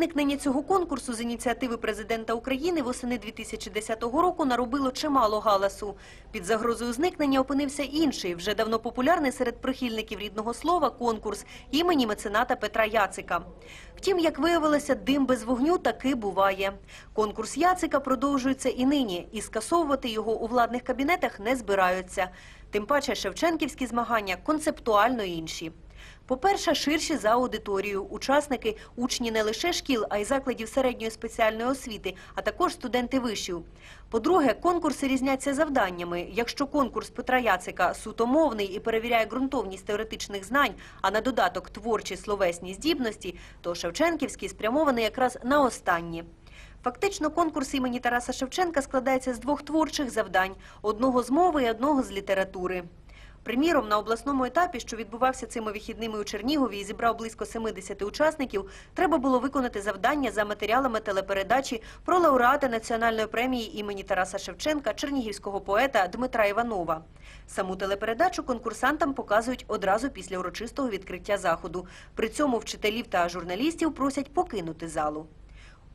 Виникнення цього конкурсу з ініціативи президента України восени 2010 року наробило чимало галасу. Під загрозою зникнення опинився інший, вже давно популярний серед прихильників рідного слова конкурс імені мецената Петра Яцика. Втім, як виявилося, дим без вогню таки буває. Конкурс Яцика продовжується і нині, і скасовувати його у владних кабінетах не збираються. Тим паче шевченківські змагання концептуально інші. По-перше, ширші за аудиторію. Учасники – учні не лише шкіл, а й закладів середньої спеціальної освіти, а також студенти вишів. По-друге, конкурси різняться завданнями. Якщо конкурс Петра Яцика сутомовний і перевіряє ґрунтовність теоретичних знань, а на додаток творчі словесні здібності, то Шевченківський спрямований якраз на останні. Фактично, конкурс імені Тараса Шевченка складається з двох творчих завдань – одного з мови і одного з літератури. Приміром, на обласному етапі, що відбувався цими вихідними у Чернігові і зібрав близько 70 учасників, треба було виконати завдання за матеріалами телепередачі про лауреата національної премії імені Тараса Шевченка чернігівського поета Дмитра Іванова. Саму телепередачу конкурсантам показують одразу після урочистого відкриття заходу. При цьому вчителів та журналістів просять покинути залу.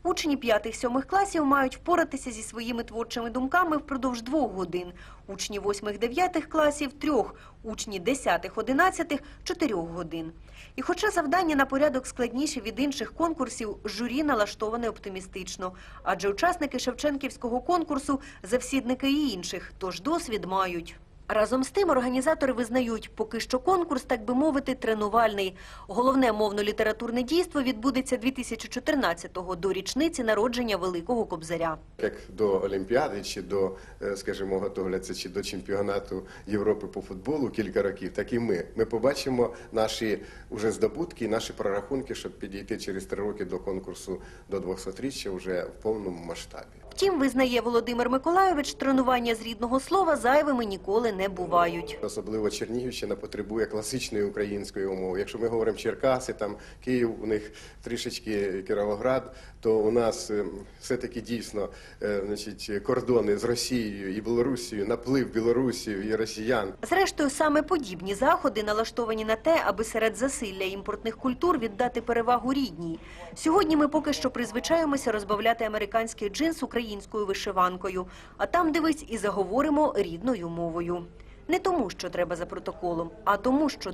Учні 5-7 класів мають впоратися зі своїми творчими думками впродовж двох годин. Учні 8-9 класів – трьох, учні 10-11 – чотирьох годин. І хоча завдання на порядок складніші від інших конкурсів, журі налаштоване оптимістично. Адже учасники Шевченківського конкурсу – завсідники і інших, тож досвід мають. Разом з тим організатори визнають, поки що конкурс, так би мовити, тренувальний. Головне мовно-літературне дійство відбудеться 2014-го до річниці народження Великого Кобзаря. Як до Олімпіади, чи до, е, скажімо, готовляться, чи до чемпіонату Європи по футболу кілька років, так і ми. Ми побачимо наші уже здобутки, наші прорахунки, щоб підійти через три роки до конкурсу до 200-річчя вже в повному масштабі. Втім, визнає Володимир Миколайович, тренування з рідного слова зайвими ніколи не бувають. Особливо Чернігівщина потребує класичної української мови. Якщо ми говоримо Черкаси, там Київ, у них трішечки Кіровоград, то у нас е, все-таки дійсно е, значить, кордони з Росією і Білорусією, наплив Білорусію і росіян. Зрештою, саме подібні заходи налаштовані на те, аби серед засилля імпортних культур віддати перевагу рідній. Сьогодні ми поки що призвичаємося розбавляти американський джинс українською вишиванкою, а там, дивись, і заговоримо рідною мовою. Не тому, що треба за протоколом, а тому, що